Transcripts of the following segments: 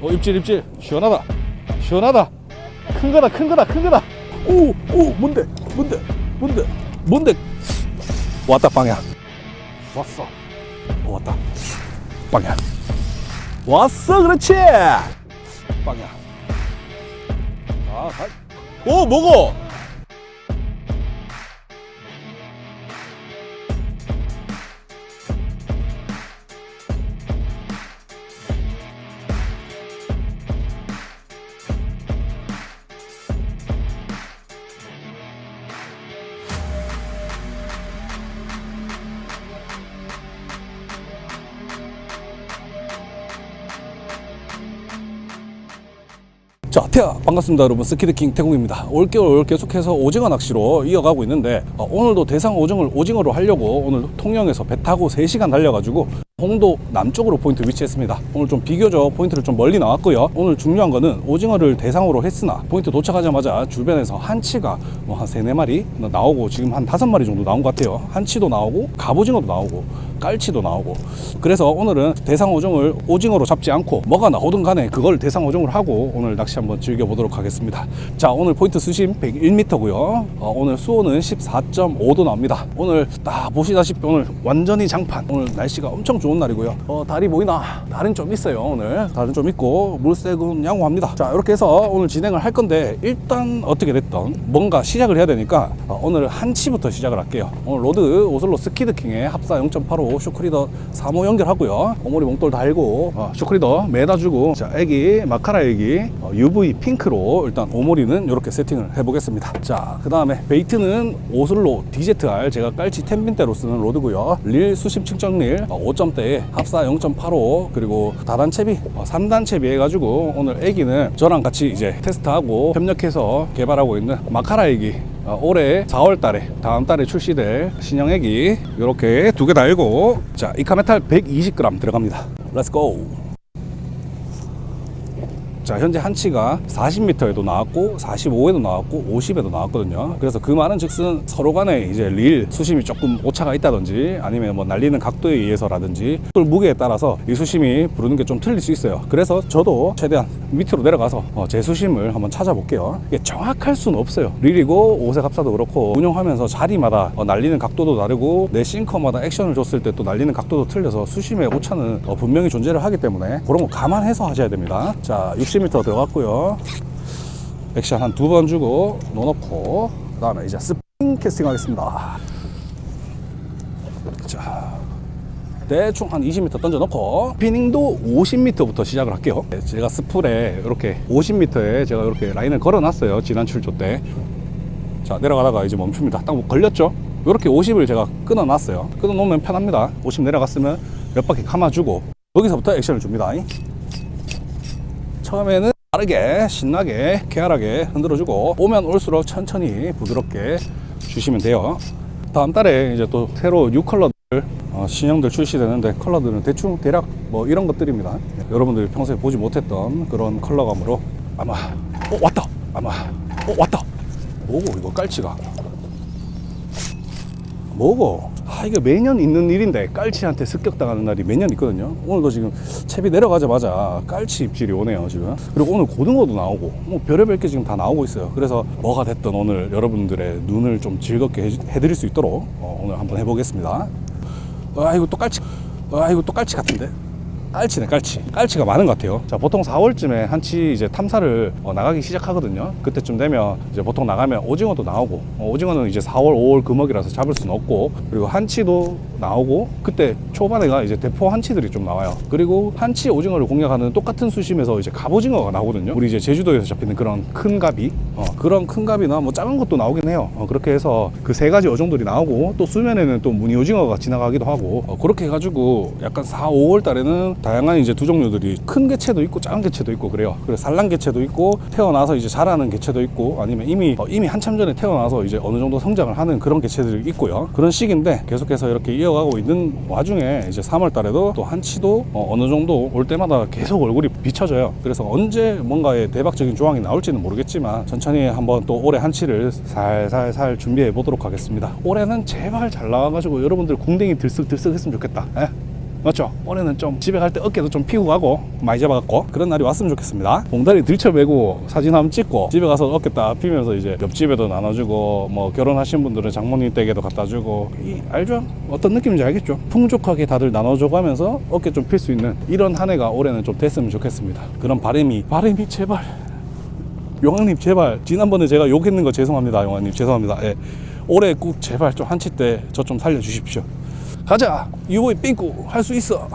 어 입질 입질. 시원하다. 시원하다. 큰 거다 큰 거다 큰 거다. 오오 뭔데? 뭔데? 뭔데? 뭔데? 왔다 빵야. 왔어. 어, 왔다. 빵야. 왔어 그렇지! 빵야. 아, 가. 오 먹어 자, 태아 반갑습니다, 여러분. 스키드킹 태국입니다. 올겨울 계속해서 오징어 낚시로 이어가고 있는데 어, 오늘도 대상 오징어를 오징어로 하려고 오늘 통영에서 배 타고 3시간 달려가지고 홍도 남쪽으로 포인트 위치했습니다. 오늘 좀 비교적 포인트를 좀 멀리 나왔고요. 오늘 중요한 거는 오징어를 대상으로 했으나 포인트 도착하자마자 주변에서 한치가 뭐한 세네 마리 나오고 지금 한 다섯 마리 정도 나온 것 같아요. 한치도 나오고 갑오징어도 나오고 깔치도 나오고. 그래서 오늘은 대상 오종을 오징어로 잡지 않고 뭐가 나오든 간에 그걸 대상 오종을 하고 오늘 낚시 한번 즐겨보도록 하겠습니다. 자 오늘 포인트 수심 101m고요. 어, 오늘 수온은 14.5도 나옵니다. 오늘 딱 보시다시피 오늘 완전히 장판. 오늘 날씨가 엄청 좋은 날이고요. 어, 달이 보이나? 달은 좀 있어요 오늘. 달은 좀 있고 물색은 양호합니다. 자 이렇게 해서 오늘 진행을 할 건데 일단 어떻게 됐던 뭔가 시작을 해야 되니까 어, 오늘 한치부터 시작을 할게요. 오늘 로드 오슬로 스키드킹의 합사 0.85 쇼크리더 3호 연결하고요. 오모리 몽돌 달고 어, 쇼크리더 매다주고. 자 애기 마카라 애기 어, UV 핑크로 일단 오모리는 이렇게 세팅을 해보겠습니다. 자 그 다음에 베이트는 오슬로 DZR 제가 깔치 텐빈대로 쓰는 로드고요. 릴 수심 측정릴 어, 5점대에 합사 0.85 그리고 다단 채비 어, 3단 채비 해가지고 오늘 애기는 저랑 같이 이제 테스트하고 협력해서 개발하고 있는 마카라 애기. 어, 올해 4월 달에 다음 달에 출시될 신형액이 이렇게 두 개 달고 자 이카메탈 120g 들어갑니다. 렛츠고 자 현재 한치가 40m에도 나왔고 45에도 나왔고 50에도 나왔거든요. 그래서 그 말은 즉슨 서로 간에 이제 릴 수심이 조금 오차가 있다든지 아니면 뭐 날리는 각도에 의해서라든지 또 무게에 따라서 이 수심이 부르는 게 좀 틀릴 수 있어요. 그래서 저도 최대한 밑으로 내려가서 어, 제 수심을 한번 찾아볼게요. 이게 정확할 수는 없어요. 릴이고 옷의 값사도 그렇고 운영하면서 자리마다 어, 날리는 각도도 다르고 내 싱커마다 액션을 줬을 때 또 날리는 각도도 틀려서 수심의 오차는 어, 분명히 존재를 하기 때문에 그런 거 감안해서 하셔야 됩니다. 자 60m 들어갔고요. 액션 한 두 번 주고 넣어놓고 그 다음에 이제 스프링 캐스팅 하겠습니다. 자 대충 한 20m 던져놓고 피닝도 50m부터 시작을 할게요. 제가 스풀에 이렇게 50m에 제가 이렇게 라인을 걸어놨어요 지난 출조 때자 내려가다가 이제 멈춥니다. 딱 걸렸죠? 이렇게 50을 제가 끊어놨어요. 끊어놓으면 편합니다. 50 내려갔으면 몇 바퀴 감아주고 여기서부터 액션을 줍니다 처음에는 빠르게 신나게 쾌활하게 흔들어주고 오면 올수록 천천히 부드럽게 주시면 돼요. 다음 달에 이제 또 새로 뉴 컬러들 어, 신형들 출시되는데 컬러들은 대충 대략 뭐 이런 것들입니다. 여러분들이 평소에 보지 못했던 그런 컬러감으로 아마 어 왔다! 아마 어 왔다! 뭐고 이거 깔치가 뭐고? 아 이게 매년 있는 일인데 깔치한테 습격당하는 날이 매년 있거든요. 오늘도 지금 채비 내려가자마자 깔치 입질이 오네요 지금. 그리고 오늘 고등어도 나오고 뭐 별의별 게 지금 다 나오고 있어요. 그래서 뭐가 됐든 오늘 여러분들의 눈을 좀 즐겁게 해- 해드릴 수 있도록 어, 오늘 한번 해보겠습니다. 아 이거 또 깔치 아 이거 또 깔치 같은데 깔치네 깔치. 깔치가 많은 것 같아요. 자 보통 4월쯤에 한치 이제 탐사를 어, 나가기 시작하거든요. 그때쯤 되면 이제 보통 나가면 오징어도 나오고 어, 오징어는 이제 4월 5월 금어기라서 잡을 수는 없고 그리고 한치도 나오고 그때 초반에가 이제 대포 한치들이 좀 나와요. 그리고 한치 오징어를 공략하는 똑같은 수심에서 이제 갑오징어가 나오거든요. 우리 이제 제주도에서 잡히는 그런 큰 갑이. 어, 그런 큰 갑이나 뭐 작은 것도 나오긴 해요. 어, 그렇게 해서 그 세 가지 어종들이 나오고 또 수면에는 또 무늬 오징어가 지나가기도 하고. 어, 그렇게 해가지고 약간 4, 5월 달에는 다양한 이제 두 종류들이 큰 개체도 있고 작은 개체도 있고 그래요. 그래서 산란 개체도 있고 태어나서 이제 자라는 개체도 있고 아니면 이미 어, 이미 한참 전에 태어나서 이제 어느 정도 성장을 하는 그런 개체들이 있고요. 그런 시기인데 계속해서 이렇게 이어가고 있는 와중에 이제 3월 달에도 또 한치도 어, 어느 정도 올 때마다 계속 얼굴이 비춰져요. 그래서 언제 뭔가의 대박적인 조항이 나올지는 모르겠지만 천천히 한번 또 올해 한치를 살살살 준비해 보도록 하겠습니다. 올해는 제발 잘 나와가지고 여러분들 궁뎅이 들썩들썩 했으면 좋겠다. 예? 맞죠? 올해는 좀 집에 갈 때 어깨도 좀 피고 가고 많이 잡아갖고 그런 날이 왔으면 좋겠습니다. 봉다리 들쳐매고 사진 한번 찍고 집에 가서 어깨 딱 피면서 이제 옆집에도 나눠주고 뭐 결혼하신 분들은 장모님 댁에도 갖다 주고 이 알죠? 어떤 느낌인지 알겠죠? 풍족하게 다들 나눠줘가면서 어깨 좀 필 수 있는 이런 한 해가 올해는 좀 됐으면 좋겠습니다. 그런 바람이 바람이 제발 용왕님 제발 지난번에 제가 욕했는 거 죄송합니다 용왕님 죄송합니다 예. 올해 꼭 제발 좀 한치 때 저 좀 살려주십시오 가자. 유보이 삥꾸 할 수 있어.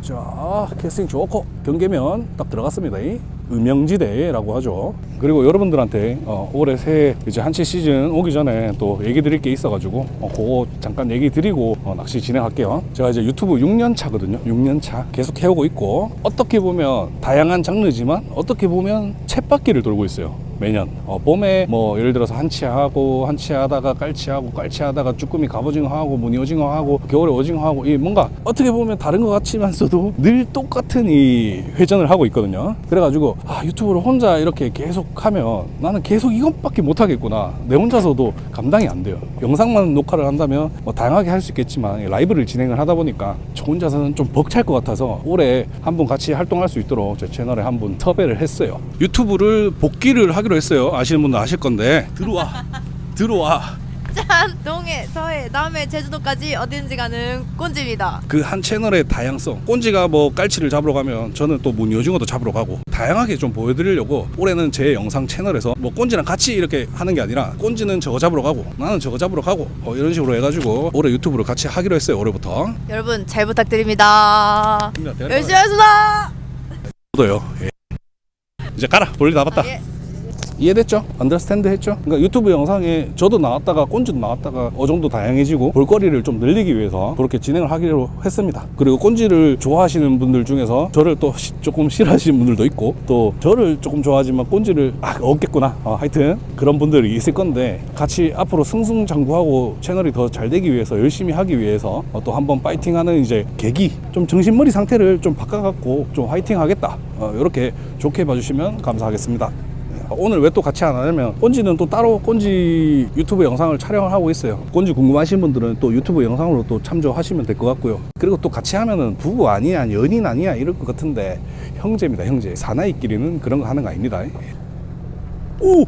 자 캐스팅 좋고 경계면 딱 들어갔습니다. 이 음영지대라고 하죠. 그리고 여러분들한테 어, 올해 새해 이제 한치 시즌 오기 전에 또 얘기 드릴 게 있어 가지고 어, 그거 잠깐 얘기 드리고 어, 낚시 진행할게요. 제가 이제 유튜브 6년 차거든요. 6년 차 계속 해오고 있고 어떻게 보면 다양한 장르지만 어떻게 보면 챗바퀴를 돌고 있어요 매년. 어, 봄에 뭐 예를 들어서 한치하고 한치하다가 깔치하고 깔치하다가 쭈꾸미 갑오징어하고 무늬오징어하고 겨울에 오징어하고 이 뭔가 어떻게 보면 다른 것 같지만서도 늘 똑같은 이 회전을 하고 있거든요. 그래가지고 아 유튜브를 혼자 이렇게 계속 하면 나는 계속 이것밖에 못 하겠구나. 내 혼자서도 감당이 안 돼요. 영상만 녹화를 한다면 뭐 다양하게 할 수 있겠지만 이 라이브를 진행을 하다 보니까 저 혼자서는 좀 벅찰 것 같아서 올해 한분 같이 활동할 수 있도록 제 채널에 한분 섭외를 했어요. 유튜브를 복귀를 하기 로 했어요. 아시는 분들 아실 건데. 들어와. 들어와. 짠! 동해 서해 남해 제주도까지 어딘지 가는 꼰지입니다. 그 한 채널의 다양성. 꼰지가 뭐 깔치를 잡으러 가면 저는 또 무늬오징어도 잡으러 가고 다양하게 좀 보여드리려고 올해는 제 영상 채널에서 뭐 꼰지랑 같이 이렇게 하는 게 아니라 꼰지는 저거 잡으러 가고 나는 저거 잡으러 가고 어, 이런 식으로 해가지고 올해 유튜브를 같이 하기로 했어요 올해부터. 여러분 잘 부탁드립니다. 열심히 하겠습니다. 저도요. 예. 이제 가라. 볼일 다 봤다. 아, 예. 이해됐죠? 언더스탠드 했죠? 그러니까 유튜브 영상에 저도 나왔다가 꼰지도 나왔다가 어 정도 다양해지고 볼거리를 좀 늘리기 위해서 그렇게 진행을 하기로 했습니다. 그리고 꼰지를 좋아하시는 분들 중에서 저를 또 시- 조금 싫어하시는 분들도 있고 또 저를 조금 좋아하지만 꼰지를 아 없겠구나. 어, 하여튼 그런 분들이 있을 건데 같이 앞으로 승승장구하고 채널이 더 잘 되기 위해서 열심히 하기 위해서 어, 또 한번 파이팅하는 이제 계기 좀 정신머리 상태를 좀 바꿔갖고 좀 화이팅하겠다. 어, 이렇게 좋게 봐주시면 감사하겠습니다. 오늘 왜 또 같이 안 하냐면 꼰지는 또 따로 꼰지 유튜브 영상을 촬영을 하고 있어요 꼰지 궁금하신 분들은 또 유튜브 영상으로 또 참조하시면 될 것 같고요 그리고 또 같이 하면은 부부 아니야 연인 아니야 이럴 것 같은데 형제입니다 형제 사나이끼리는 그런 거 하는 거 아닙니다 오!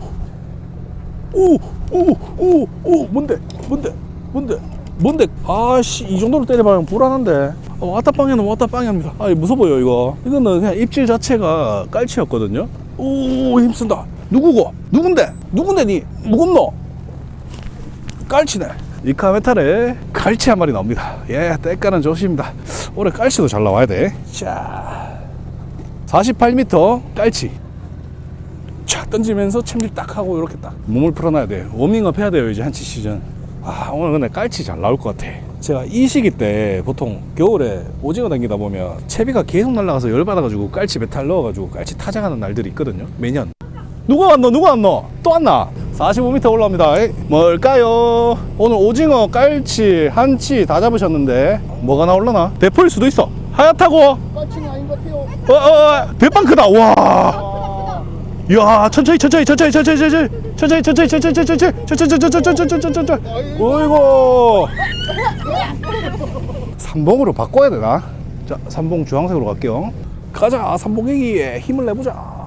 오! 오! 오! 오! 뭔데? 뭔데? 뭔데? 뭔데? 아씨 이 정도로 때려봐면 불안한데 어, 왔다 빵이는 왔다 빵이 합니다 아 무서워요 이거 이거는 그냥 입질 자체가 깔치였거든요 오 힘쓴다. 누구고? 누군데? 누군데 니? 무겁노? 깔치네. 이 카메탈에 깔치 한 마리 나옵니다. 예 때깔은 좋습니다. 올해 깔치도 잘 나와야 돼자. 48m 깔치. 촥 던지면서 챔질 딱 하고 이렇게 딱. 몸을 풀어놔야 돼 워밍업 해야 돼요 이제 한치 시즌. 아 오늘 근데 깔치 잘 나올 것 같아 제가 이 시기 때 보통 겨울에 오징어 당기다 보면 채비가 계속 날아가서 열받아가지고 깔치 배탈 넣어가지고 깔치 타작하는 날들이 있거든요 매년. 누가 왔노? 누가 왔노? 또 왔나? 45m 올라옵니다. 에이, 뭘까요? 오늘 오징어 깔치 한치 다 잡으셨는데 뭐가 나올라나? 대포일 수도 있어. 하얗다고! 까치는 아닌 것 같아요. 어, 어, 어, 대빵 크다. 와. 이야, 천천히, 천천히, 천천히, 천천히, 천천히, 천천히, 천천히, 천천히, 천천히, 천천히, 천천히, 천천히, 천천히, 천천히. 어이구. 삼봉으로 바꿔야 되나? 자, 삼봉 주황색으로 갈게요. 가자, 삼봉애기에 힘을 내보자.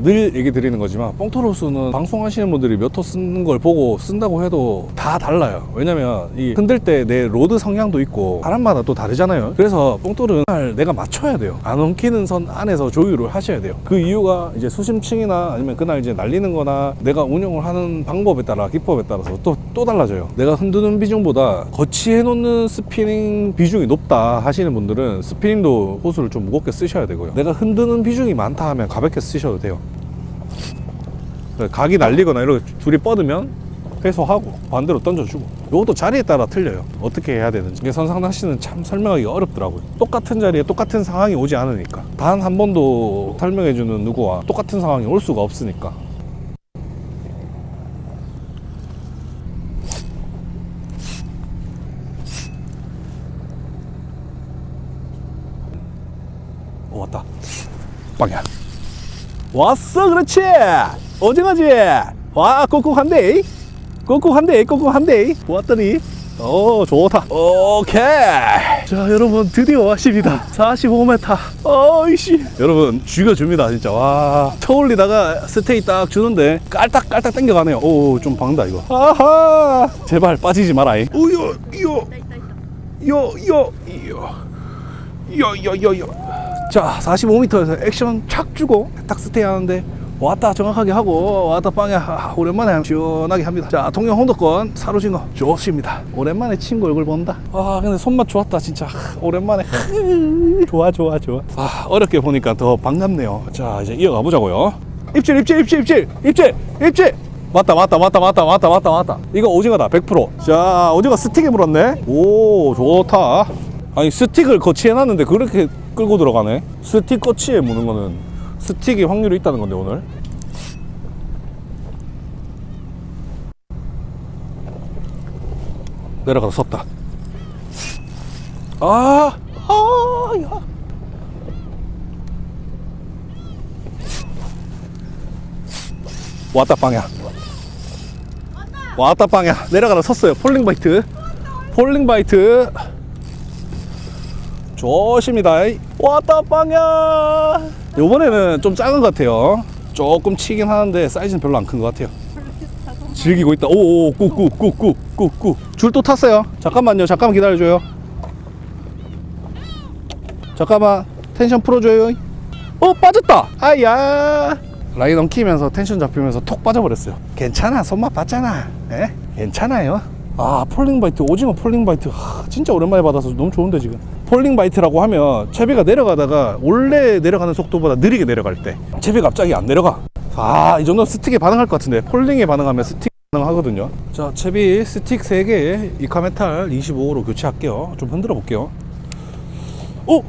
늘 얘기 드리는 거지만 뽕토로스는 방송하시는 분들이 몇 호 쓰는 걸 보고 쓴다고 해도 다 달라요. 왜냐면 이 흔들 때 내 로드 성향도 있고 사람마다 또 다르잖아요. 그래서 뽕토르는 잘 내가 맞춰야 돼요. 안 엉키는 선 안에서 조율을 하셔야 돼요. 그 이유가 이제 수심층이나 아니면 그날 이제 날리는 거나 내가 운영을 하는 방법에 따라 기법에 따라서 또, 또 달라져요. 내가 흔드는 비중보다 거치해 놓는 스피닝 비중이 높다 하시는 분들은 스피닝도 호수를 좀 무겁게 쓰셔야 되고요. 내가 흔드는 비중이 많다 하면 가볍게 쓰셔도 돼요 각이 날리거나 이렇게 줄이 뻗으면 회수하고 반대로 던져주고. 이것도 자리에 따라 틀려요. 어떻게 해야 되는지. 이게 선상낚시는 참 설명하기 어렵더라고요. 똑같은 자리에 똑같은 상황이 오지 않으니까. 단 한 번도 설명해주는 누구와 똑같은 상황이 올 수가 없으니까 오, 왔다 빵야 왔어 그렇지? 오징어지? 와 꾹꾹한데 꾹꾹한데 꾹꾹한데 왔더니 오 좋다. 오케이. 자 여러분 드디어 왔습니다. 45m 어이씨. 여러분 죽여줍니다 진짜. 와. 쳐올리다가 스테이 딱 주는데 깔딱깔딱 당겨가네요. 오 좀 박는다 이거. 아하. 제발 빠지지 마라잉. 오요 요 요요 요요요요 자 45m에서 액션 착 주고 딱 스테이 하는데 왔다 정확하게 하고 왔다 빵야 아, 오랜만에 시원하게 합니다. 자 통영 홍도권 사로징어 좋습니다. 오랜만에 친구 얼굴 본다. 아 근데 손맛 좋았다 진짜. 하, 오랜만에. 좋아 좋아 좋아. 아 어렵게 보니까 더 반갑네요. 자 이제 이어가 보자고요. 입질 입질 입질 입질 입질 입질. 맞다 맞다 맞다 맞다 맞다 맞다 맞다. 이거 오징어다 100%자 오징어 스틱에 물었네. 오 좋다. 아니 스틱을 거치해놨는데 그렇게 끌고 들어가네. 스틱 거치에 무는 거는 스틱이 확률이 있다는 건데 오늘? 내려가서 섰다. 아, 아, 야. 왔다 빵야. 왔다 빵야. 내려가다 섰어요. 폴링 바이트. 폴링 바이트 조심이다. 왔다 빵야! 요번에는 좀 작은 것 같아요. 조금 치긴 하는데 사이즈는 별로 안 큰 것 같아요. 즐기고 있다. 오오 꾹꾹꾹꾹꾹꾹 줄 또 탔어요. 잠깐만요. 잠깐만 기다려줘요. 잠깐만. 텐션 풀어줘요. 어 빠졌다! 아야! 라인 엉키면서 텐션 잡히면서 톡 빠져버렸어요. 괜찮아. 손맛 봤잖아. 예? 괜찮아요 아 폴링바이트 오징어 폴링바이트. 하, 진짜 오랜만에 받아서 너무 좋은데 지금. 폴링바이트라고 하면 채비가 내려가다가 원래 내려가는 속도보다 느리게 내려갈 때 채비가 갑자기 안 내려가. 아 이 정도면 스틱에 반응할 것 같은데. 폴링에 반응하면 스틱 반응하거든요. 자 채비 스틱 3개 이카메탈 25로 교체할게요. 좀 흔들어 볼게요. 오!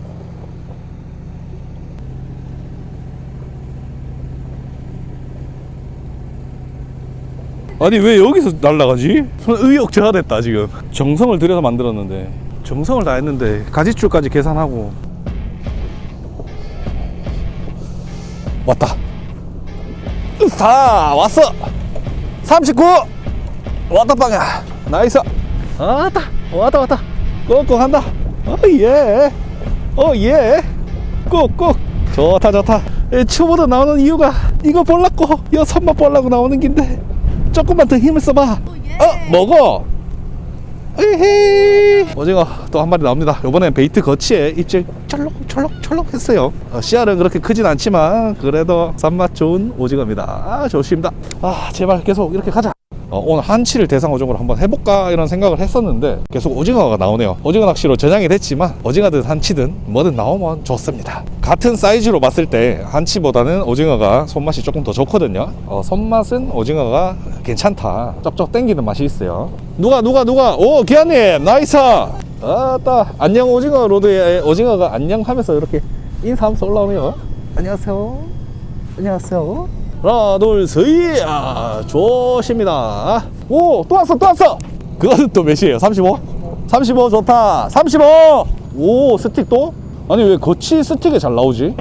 아니 왜 여기서 날라가지? 손 의욕 저하됐다 지금. 정성을 들여서 만들었는데. 정성을 다 했는데 가지줄까지 계산하고. 왔다. 다 왔어. 39 왔다 빵야. 나이스. 왔다. 왔다 왔다. 꾹꾹 한다. 어예. 어예. 꾹꾹 좋다 좋다. 이 튜브도 나오는 이유가 이거 볼라고 이 선만 볼라고 나오는 긴데 조금만 더 힘을 써봐. 어 먹어. 에헤이. 오징어 또 한 마리 나옵니다. 이번엔 베이트 거치에 입질 철록철록철록 했어요. 어, 씨알은 그렇게 크진 않지만 그래도 산맛 좋은 오징어입니다. 아 좋습니다. 아 제발 계속 이렇게 가자. 어, 오늘 한치를 대상 오징어로 한번 해볼까 이런 생각을 했었는데 계속 오징어가 나오네요. 오징어 낚시로 전향이 됐지만 오징어든 한치든 뭐든 나오면 좋습니다. 같은 사이즈로 봤을 때 한치보다는 오징어가 손맛이 조금 더 좋거든요. 어, 손맛은 오징어가 괜찮다. 쩍쩍 땡기는 맛이 있어요. 누가 누가 누가? 오 기아님 나이스! 아따 안녕 오징어 로드에 오징어가 안녕 하면서 이렇게 인사하면서 올라오네요. 안녕하세요. 안녕하세요. 하나 둘셋! 아, 좋습니다. 오 또 왔어 또 왔어! 그거는 또 몇이에요? 35? 35 좋다. 35오 스틱 또? 아니 왜 거치 스틱에 잘 나오지?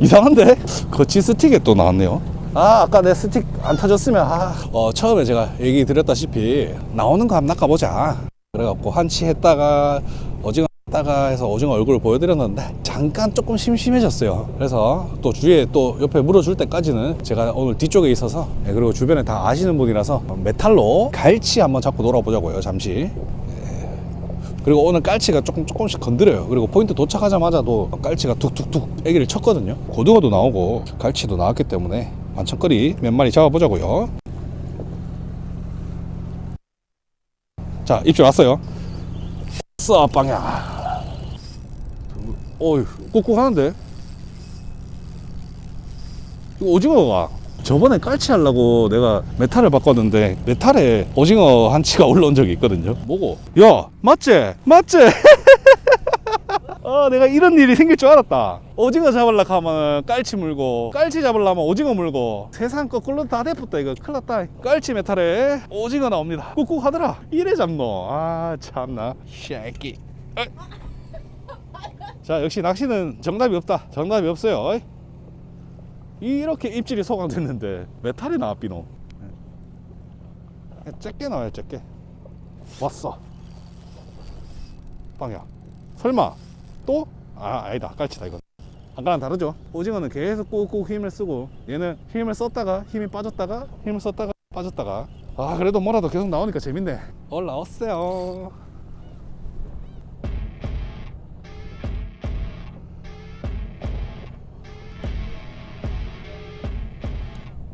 이상한데? 거치 스틱에 또 나왔네요 아 아까 내 스틱 안 터졌으면 아. 어, 처음에 제가 얘기 드렸다시피 나오는 거 한번 낚아보자 그래갖고 한치 했다가 오징어 했다가 해서 오징어 얼굴을 보여드렸는데 잠깐 조금 심심해졌어요 그래서 또 주위에 또 옆에 물어줄 때까지는 제가 오늘 뒤쪽에 있어서 예, 그리고 주변에 다 아시는 분이라서 메탈로 갈치 한번 잡고 놀아보자고요 잠시 그리고 오늘 깔치가 조금 조금씩 건드려요. 그리고 포인트 도착하자마자도 깔치가 툭툭툭 애기를 쳤거든요. 고등어도 나오고 갈치도 나왔기 때문에 반찬거리 몇 마리 잡아보자고요. 자 입질 왔어요. 써 빵야. 어휴 꾹꾹 하는데. 이거 오징어가 저번에 깔치 하려고 내가 메탈을 바꿨는데 메탈에 오징어 한치가 올라온 적이 있거든요 뭐고? 야 맞지? 맞지? 어 내가 이런 일이 생길 줄 알았다. 오징어 잡으려고 하면 깔치 물고 깔치 잡으려면 오징어 물고. 세상 거꾸로 다 대붙다 이거. 큰일 났다. 깔치 메탈에 오징어 나옵니다. 꾹꾹 하더라. 이래 잡노. 아 참나. 쉐끼. 자 역시 낚시는 정답이 없다. 정답이 없어요. 어이. 이렇게 입질이 소강됐는데 메탈이 나왔 비노. 작게 나와요 작게 왔어. 방향. 설마 또? 아 아니다 깔치다 이건. 아까랑 다르죠? 오징어는 계속 꾹꾹 힘을 쓰고 얘는 힘을 썼다가 힘이 빠졌다가 힘을 썼다가 빠졌다가 아 그래도 뭐라도 계속 나오니까 재밌네 올라왔어요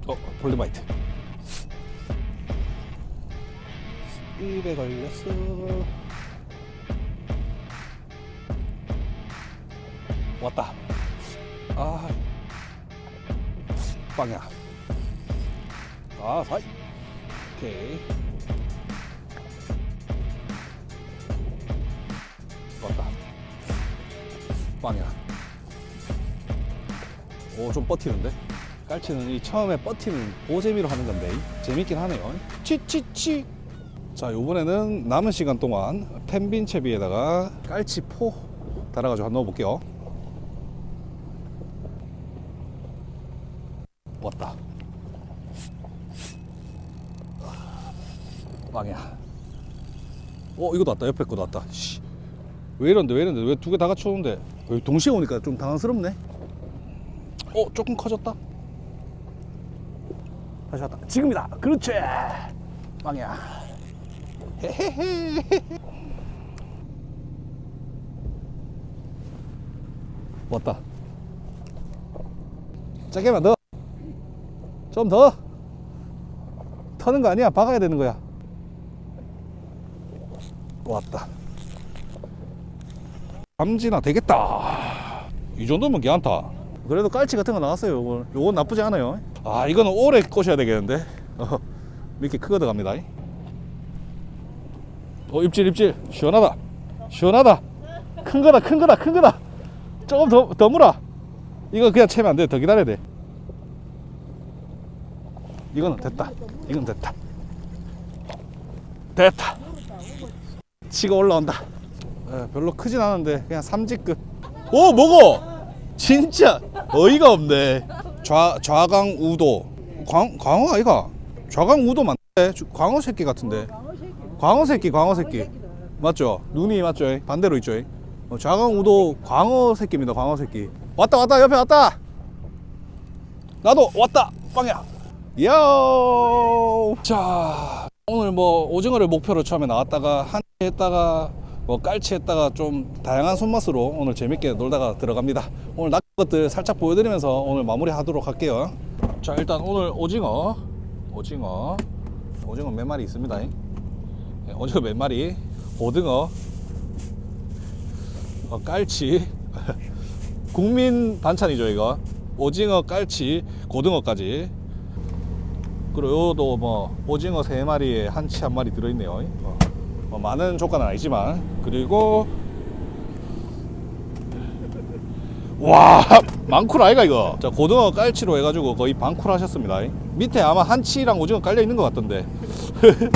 어 폴리마이트 입에 걸렸어 왔다. 아 빵야. 아 사이. 오케이. 왔다. 빵야. 오 좀 버티는데? 깔치는 이 처음에 버티는 보재미로 하는 건데 재밌긴 하네요. 치치치. 자 요번에는 남은 시간 동안 텐빈 채비에다가 깔치 포 달아가지고 한번 넣어볼게요 왔다. 빵이야. 어, 이거 나왔다. 옆에 거 나왔다. 씨. 왜 이런데, 왜 이런데, 왜 두 개 다 같이 오는데? 왜 동시에 오니까 좀 당황스럽네. 어, 조금 커졌다. 다시 왔다. 지금이다. 그렇지. 빵이야. 헤헤헤. 왔다. 짜게만 더. 좀 더. 터는 거 아니야. 박아야 되는 거야. 왔다. 감지나 되겠다. 이 정도면 괜찮다. 그래도 깔치 같은 거 나왔어요. 요거. 요건 나쁘지 않아요. 아, 이거는 오래 꼬셔야 되겠는데. 어, 이렇게 크거 들어갑니다. 어, 입질, 입질. 시원하다. 시원하다. 큰 거다, 큰 거다, 큰 거다. 조금 더, 더 물어. 이거 그냥 채면 안 돼. 더 기다려야 돼. 이거는 됐다. 이건 됐다. 됐다. 치고 올라온다. 에, 별로 크진 않은데 그냥 삼지급. 오 먹어. 진짜 어이가 없네. 좌 좌강 우도. 광 광어 아이가? 좌강 우도 맞네. 주- 광어 새끼 같은데. 광어 새끼 광어 새끼. 맞죠? 눈이 맞죠? 반대로 있죠? 어, 좌강 우도 광어 새끼입니다. 광어 새끼. 왔다 왔다 옆에 왔다. 나도 왔다. 빵야. 요. 자 오늘 뭐 오징어를 목표로 처음에 나왔다가 한치 했다가 뭐 깔치 했다가 좀 다양한 손맛으로 오늘 재밌게 놀다가 들어갑니다. 오늘 낚은 것들 살짝 보여드리면서 오늘 마무리 하도록 할게요. 자 일단 오늘 오징어 오징어 오징어 몇 마리 있습니다. 예, 오징어 몇 마리 고등어 어, 깔치 국민 반찬이죠 이거 오징어 깔치 고등어까지 그리고 요도 뭐 오징어 세 마리에 한치 한 마리 들어있네요. 어, 뭐 많은 조건은 아니지만. 그리고 와 많쿨 아이가 이거. 자 고등어 깔치로 해가지고 거의 반쿨 하셨습니다. 밑에 아마 한치랑 오징어 깔려 있는 것 같던데.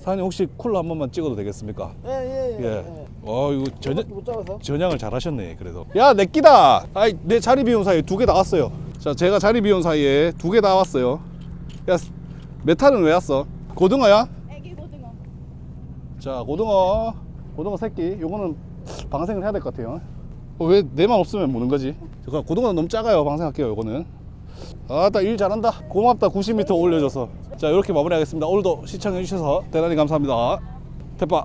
사장님 혹시 쿨러 한 번만 찍어도 되겠습니까? 예예예. 예. 어 이거 전혀 못 잡아서? 전향을 잘 하셨네 그래도. 야내 끼다! 아이 내 자리 비운 사이에 두 개 나왔어요 자 제가 자리 비운 사이에 두개 나왔어요. 야 메탈은 왜 왔어? 고등어야? 애기 고등어. 자 고등어 고등어 새끼. 요거는 방생을 해야 될 것 같아요. 어, 왜 내만 없으면 무는 거지? 잠깐 고등어는 너무 작아요. 방생할게요 요거는. 아따 일 잘한다. 고맙다. 90m 올려줘서. 자 이렇게 마무리하겠습니다. 오늘도 시청해 주셔서 대단히 감사합니다. 대파